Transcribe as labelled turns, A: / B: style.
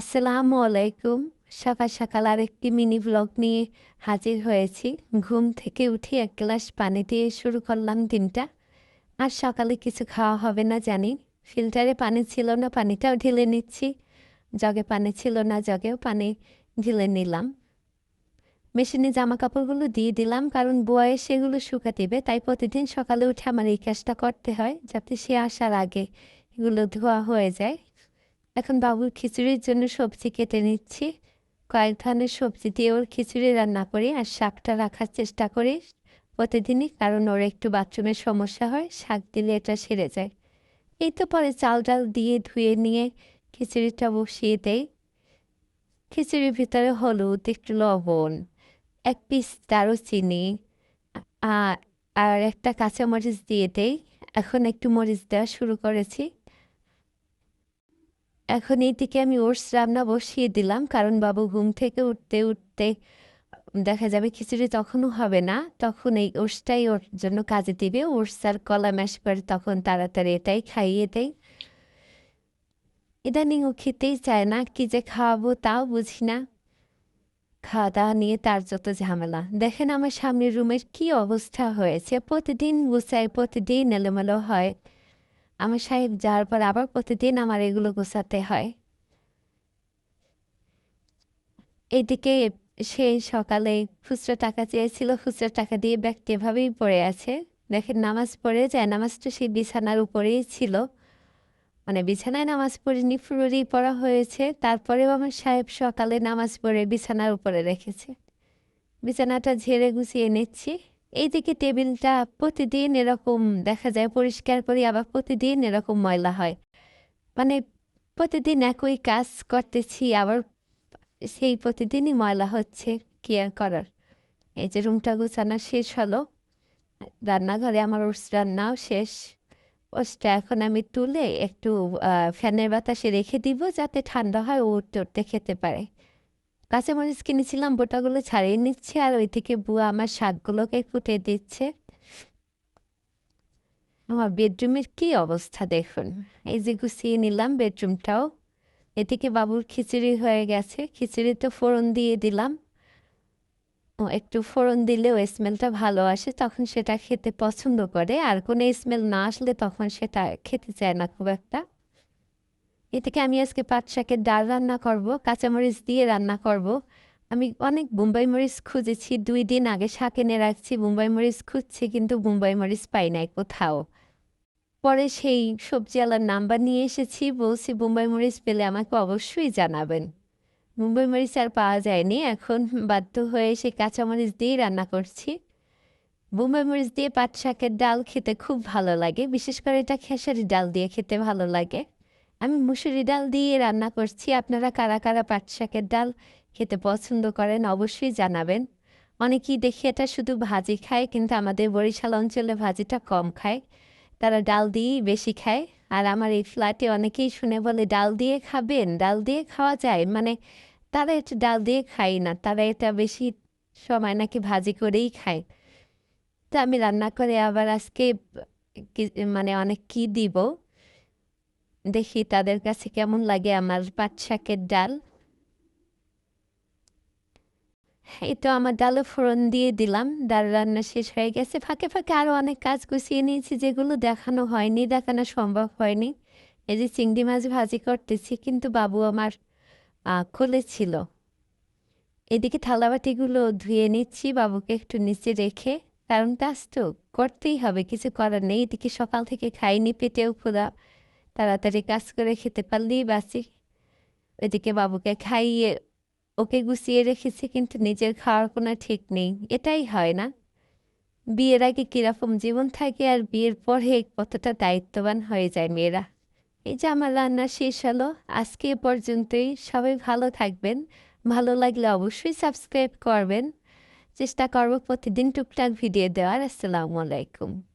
A: আসসালামু আলাইকুম। সকাল সকাল আরেকটি মিনি ব্লগ নিয়ে হাজির হয়েছি। ঘুম থেকে উঠে এক গ্লাস পানি দিয়ে শুরু করলাম দিনটা। আর সকালে কিছু খাওয়া হবে না জানি। ফিল্টারে পানি ছিল না, পানিটাও ঢেলে নিচ্ছি। জগে পানি ছিল না, জগেও পানি ঢেলে নিলাম। মেশিনে জামা কাপড়গুলো দিয়ে দিলাম, কারণ বয়ে সেগুলো শুকা দেবে, তাই প্রতিদিন সকালে উঠে আমার এই কাজটা করতে হয়, যাতে সে আসার আগে এগুলো ধোয়া হয়ে যায়। এখন বাবুর খিচুড়ির জন্য সবজি কেটে নিচ্ছি। কয়েক ধরনের সবজি দিয়ে ওর খিচুড়ি রান্না করি আর শাকটা রাখার চেষ্টা করি প্রতিদিনই, কারণ ওর একটু বাথরুমের সমস্যা হয়, শাক দিলে এটা সেরে যায়। এই তো পরে চাল ডাল দিয়ে ধুয়ে নিয়ে খিচুড়িটা বসিয়ে দেয় খিচুড়ির ভিতরে হলুদ, একটু লবণ, এক পিস দারুচিনি আর একটা কাঁচামরিচ দিয়ে দেই। এখন একটু মরিচ দেওয়া শুরু করেছি। এখন এইদিকে আমি ওটস রান্না বসিয়ে দিলাম, কারণ বাবু ঘুম থেকে উঠতে উঠতে দেখা যাবে খিচুড়ি তখনও হবে না। তখন এই ওটসটাই ওর জন্য কাজে দিবে। ওটস আর কলা ম্যাশ করে তখন তাড়াতাড়ি এটাই খাইয়ে দেয় ইদানিং ও খেতেই চায় না, কি যে খাওয়াবো তাও বুঝি না। খাওয়া দাওয়া নিয়ে তার যত ঝামেলা। দেখেন আমার সামনের রুমের কি অবস্থা হয়েছে। প্রতিদিন গুছায়, প্রতিদিন এলোমেলো হয়। আমার সাহেব, যাওয়ার পর আবার প্রতিদিন আমার এগুলো গোছাতে হয়। এইদিকে সে সকালে খুচরো টাকা চেয়েছিল, খুচরো টাকা দিয়ে ব্যাগটি এভাবেই পড়ে আছে। দেখেন, নামাজ পড়ে যায়, নামাজটা সেই বিছানার উপরেই ছিল। মানে বিছানায় নামাজ পড়িনি ফুরুরি পড়া হয়েছে। তারপরেও আমার সাহেব সকালে নামাজ পড়ে বিছানার উপরে রেখেছে। বিছানাটা ঝেড়ে গুছিয়ে নিচ্ছি। এইদিকে টেবিলটা প্রতিদিন এরকম দেখা যায় পরিষ্কার করি, আবার প্রতিদিন এরকম ময়লা হয়। মানে প্রতিদিন একই কাজ করতেছি, আবার সেই প্রতিদিনই ময়লা হচ্ছে কি আর করার। এই যে রুমটা গুছানো শেষ হলো, রান্নাঘরে আমার ওস রান্নাও শেষ। ওসটা এখন আমি তুলে একটু ফ্যানের বাতাসে রেখে দিব যাতে ঠান্ডা হয়, ও উঠতে উঠতে খেতে পারে। কাঁচামরিচ কিনেছিলাম, বোটাগুলো ছাড়িয়ে নিচ্ছে আর ওই থেকে বুয়া আমার শাকগুলোকে ফুটে দিচ্ছে। আমার বেডরুমের কি অবস্থা দেখুন। এই যে গুছিয়ে নিলাম বেডরুমটাও। এদিকে বাবুর খিচুড়ি হয়ে গেছে। খিচুড়িতে ফোড়ন দিয়ে দিলাম। ও, একটু ফোড়ন দিলেও স্মেলটা ভালো আসে, তখন সেটা খেতে পছন্দ করে। আর কোনো স্মেল না আসলে তখন সেটা খেতে চায় না খুব একটা। এ থেকে আমি আজকে পাট শাকের ডাল রান্না করব, কাঁচামরিচ দিয়ে রান্না করব। আমি অনেক বোম্বাই মরিচ খুঁজেছি, দুই দিন আগে শাক এনে রাখছি, বোম্বাই মরিচ খুঁজছি কিন্তু বোম্বাই মরিচ পাই নাই কোথাও। পরে সেই সবজিওয়ালার নাম্বার নিয়ে এসেছি, বলছি বোম্বাই মরিচ পেলে আমাকে অবশ্যই জানাবেন। মুম্বাই মরিচ আর পাওয়া যায়নি, এখন বাধ্য হয়ে সেই কাঁচামরিচ দিয়েই রান্না করছি। বোম্বাই মরিচ দিয়ে পাট শাকের ডাল খেতে খুব ভালো লাগে, বিশেষ করে এটা খেসারি ডাল দিয়ে খেতে ভালো লাগে। আমি মুসুরি ডাল দিয়ে রান্না করছি। আপনারা কারা কারা পাট শাকের ডাল খেতে পছন্দ করেন অবশ্যই জানাবেন। অনেকেই দেখি এটা শুধু ভাজি খায়, কিন্তু আমাদের বরিশাল অঞ্চলে ভাজিটা কম খায়। তারা ডাল দিয়েই বেশি খায়। আর আমার এই ফ্ল্যাটে অনেকেই শুনে বলে, ডাল দিয়ে খাবেন? ডাল দিয়ে খাওয়া যায়? মানে তারা এটা ডাল দিয়ে খায় না। তারা এটা বেশি সময় নাকি ভাজি করেই খায়। তো আমি রান্না করে আবার আজকে মানে অনেক কি দিব? দেখি তাদের কাছে কেমন লাগে আমার পাট শাকের ডাল এই তো আমার ডালও ফোড়ন দিয়ে দিলাম ডাল রান্না শেষ হয়ে গেছে ফাঁকে ফাঁকে আরও অনেক কাজ গুছিয়ে নিয়েছি যেগুলো দেখানো হয়নি দেখানো সম্ভব হয়নি এই যে চিংড়ি মাছ ভাজি করতেছি কিন্তু বাবু আমার খুলেছিল এদিকে থালাবাটিগুলো ধুয়ে নিচ্ছি বাবুকে একটু নিচে রেখে কারণ কাজ তো করতেই হবে কিছু করার নেই এদিকে সকাল থেকে খাইনি পেটেও খোদা তাড়াতাড়ি কাজ করে খেতে পারলেই বাঁচি। এদিকে বাবুকে খাইয়ে ওকে গুছিয়ে রেখেছি, কিন্তু নিজের খাওয়ার কোনো ঠিক নেই। এটাই হয় না। বিয়ের আগে কীরকম জীবন থাকে আর বিয়ের পরে কতটা দায়িত্ববান হয়ে যায় মেয়েরা। এই যে আমার রান্না শেষ হলো, আজকে এ পর্যন্তই। সবাই ভালো থাকবেন। ভালো লাগলে অবশ্যই সাবস্ক্রাইব করবেন। চেষ্টা করব প্রতিদিন টুকটাক ভিডিও দেওয়ার। আসসালামু আলাইকুম।